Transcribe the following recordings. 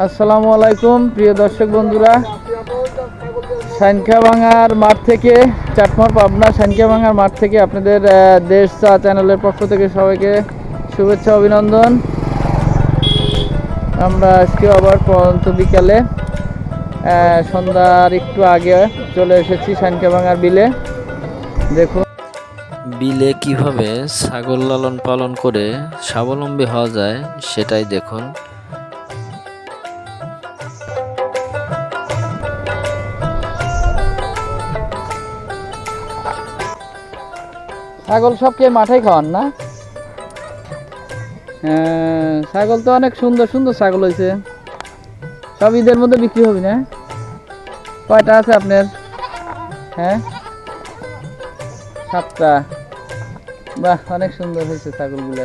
আসসালামু আলাইকুম, প্রিয় দর্শক বন্ধুরা। সাইনখা ভাঙার মাঠ থেকে, চাটমার পাবনা সাইনখা ভাঙার মাঠ থেকে আপনাদের দেশ চা চ্যানেলের পক্ষ থেকে সবাইকে শুভেচ্ছা, অভিনন্দন। আমরা আজকে আবার পরন্ত বিকালে সন্ধ্যার একটু আগে চলে এসেছি সাইনখা ভাঙার বিলে। দেখুন। বিলে কীভাবে ছাগল লালন পালন করে স্বাবলম্বী হওয়া যায়, সেটাই দেখুন। ছাগল সবকে মাঠে খাওয়ান না? ছাগল তো অনেক সুন্দর সুন্দর ছাগল হয়েছে সব ঈদের মধ্যে বিক্রি হবে না? কয়টা আছে আপনার? হ্যাঁ? সাতটা। বাহ, অনেক সুন্দর হয়েছে ছাগলগুলো।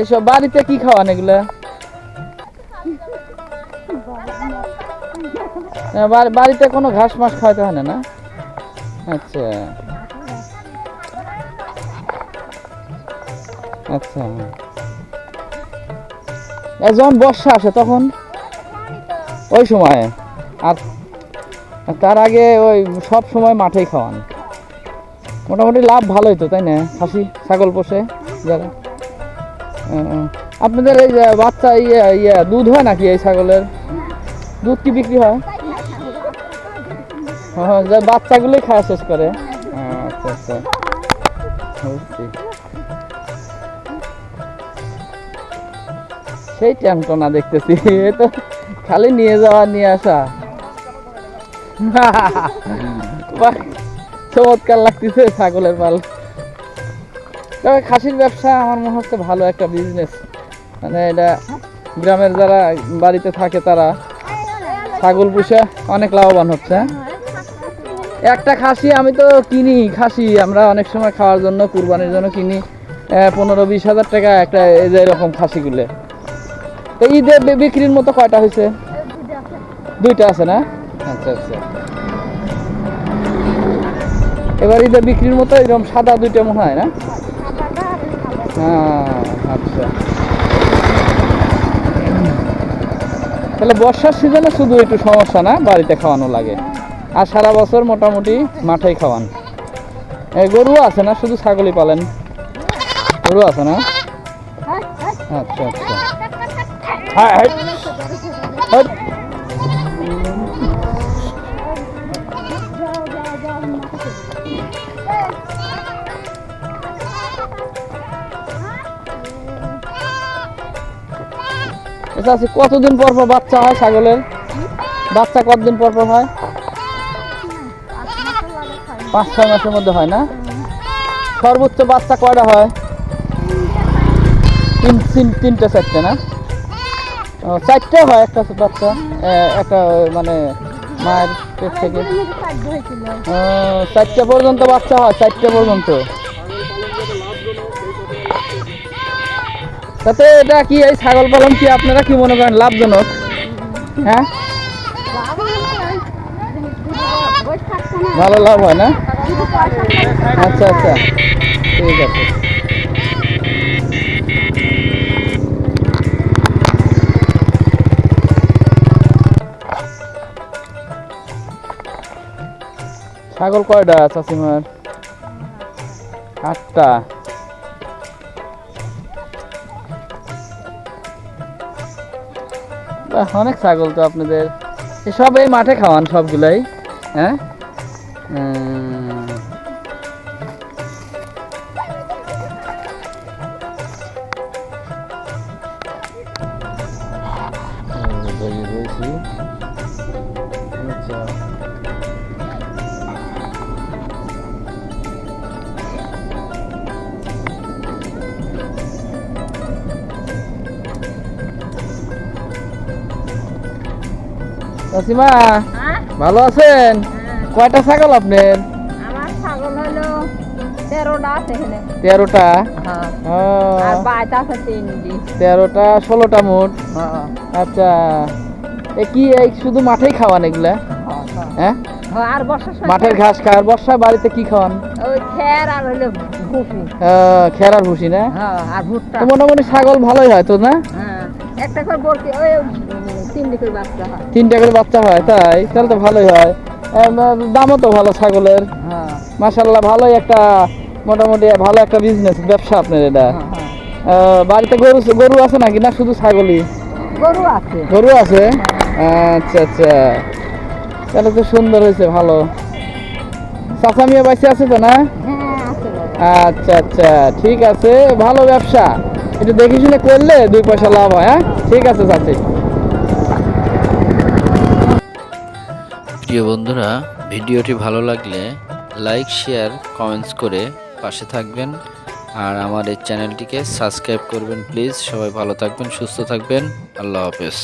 এসব বাড়িতে কি খাওয়ান এগুলা? বাড়িতে কোনো ঘাস মাস খাওয়াতে হয় না না? আচ্ছা। আচ্ছা। যখন বর্ষা আসে তখন? ওই সময়। আর তার আগে ওই সব সময় মাঠেই খাওয়ান। মোটামুটি লাভ ভালোই তো, তাই না? খাসি, ছাগল পোষে যারা। আপনাদের এই বাচ্চা ইয়ে ইয়ে দুধ হয় নাকি এই ছাগলের? দুধ কি বিক্রি হয়? হ্যাঁ যে বাচ্চাগুলোই খাওয়া শেষ করে। আচ্ছা আচ্ছা। বুঝছি। সেই ট্যান্টনা দেখতেছি। তো খালি নিয়ে যাওয়া, নিয়ে আসা। চমৎকার লাগতেছে ছাগলের পাল। তবে খাসির ব্যবসা আমার মনে হচ্ছে ভালো একটা বিজনেস মানে এটা গ্রামের যারা বাড়িতে থাকে তারা ছাগল পুষে অনেক লাভবান হচ্ছে একটা খাসি আমি তো কিনি খাসি আমরা অনেক সময় খাওয়ার জন্য কুরবানির জন্য কিনি পনেরো বিশ হাজার টাকা একটা এই যে এরকম খাসিগুলো। তো ঈদে বিক্রির মতো কয়টা হয়েছে? দুইটা আছে না? আচ্ছা আচ্ছা। এবার ঈদে বিক্রির মতো এরকম সাদা দুইটা মনে হয় না? হ্যাঁ আচ্ছা। তাহলে বর্ষার সিজনে শুধু একটু সমস্যা না, বাড়িতে খাওয়ানো লাগে। আর সারা বছর মোটামুটি মাঠেই খাওয়ান। গরু আছে না, শুধু ছাগলই পালেন? গরু আছে না? আচ্ছা আচ্ছা। হ্যাঁ। আচ্ছা আচ্ছা কতদিন পর পর বাচ্চা হয় ছাগলের? বাচ্চা কতদিন পর পর হয়? পাঁচ, ছয় মাসের মধ্যে হয় না? সর্বোচ্চ বাচ্চা কয়টা হয়? তিন তিন, তিনটে, চারটে না? চারটে হয় একটা বাচ্চা একটা মানে মায়ের পেট থেকে। চারটে পর্যন্ত বাচ্চা হয়, চারটে পর্যন্ত। তাতে এটা কি, এই ছাগল পালন কি আপনারা কি মনে করেন লাভজনক? হ্যাঁ? ভালো লাভ হয় না? আচ্ছা আচ্ছা। ঠিক আছে। ছাগল কয়টা চাষিমার আটটা। অনেক ছাগল তো আপনাদের। সব এই মাঠে খাওয়ান সবগুলাই হ্যাঁ? Thank এই চাচিমা ভালো আছেন? কয়টা ছাগল আপনার? আমার ছাগল হলো তেরোটা আছে তেরোটা? হ্যাঁ। আর বাইত আছে তিনটি। তেরোটা ষোলোটা মোট? হ্যাঁ। আচ্ছা। এ কি এই শুধু মাঠেই খাওয়ান এগুলা? হ্যাঁ? হ্যাঁ, আর মাঠের ঘাস খাওয়ার বর্ষায় বাড়িতে কি খাওয়ান? খের আর ভুসি। না? হ্যাঁ মোটামুটি ছাগল ভালোই হয় তো না? হ্যাঁ। একটা করে ওই তিনটে করে বাচ্চা হয়। তাই? তাহলে তো ভালোই হয়। দামও তো ভালো ছাগলের। হ্যাঁ। মাসাল্লাহ ভালোই একটা মোটামুটি ভালো একটা বিজনেস ব্যবসা আপনার এটা। হ্যাঁ, হ্যাঁ। বাড়িতে গরু গরু আছে নাকি? না শুধু ছাগলই? গরু আছে। গরু আছে? আচ্ছা আচ্ছা। তাহলে তো সুন্দর হয়েছে ভালো। চাচা মিয়া বাইসে আছে তো না। আচ্ছা আচ্ছা ঠিক আছে। ভালো ব্যবসা। একটু দেখে শুনে করলে দুই পয়সা লাভ হয় হ্যাঁ? ঠিক আছে চাচি। প্রিয় বন্ধুরা, ভিডিওটি ভালো লাগলে লাইক, শেয়ার, কমেন্টস করে পাশে থাকবেন। আর আমার এই চ্যানেলটিকে সাবস্ক্রাইব করবেন প্লিজ। সবাই ভালো থাকবেন, সুস্থ থাকবেন। আল্লাহ হাফেজ।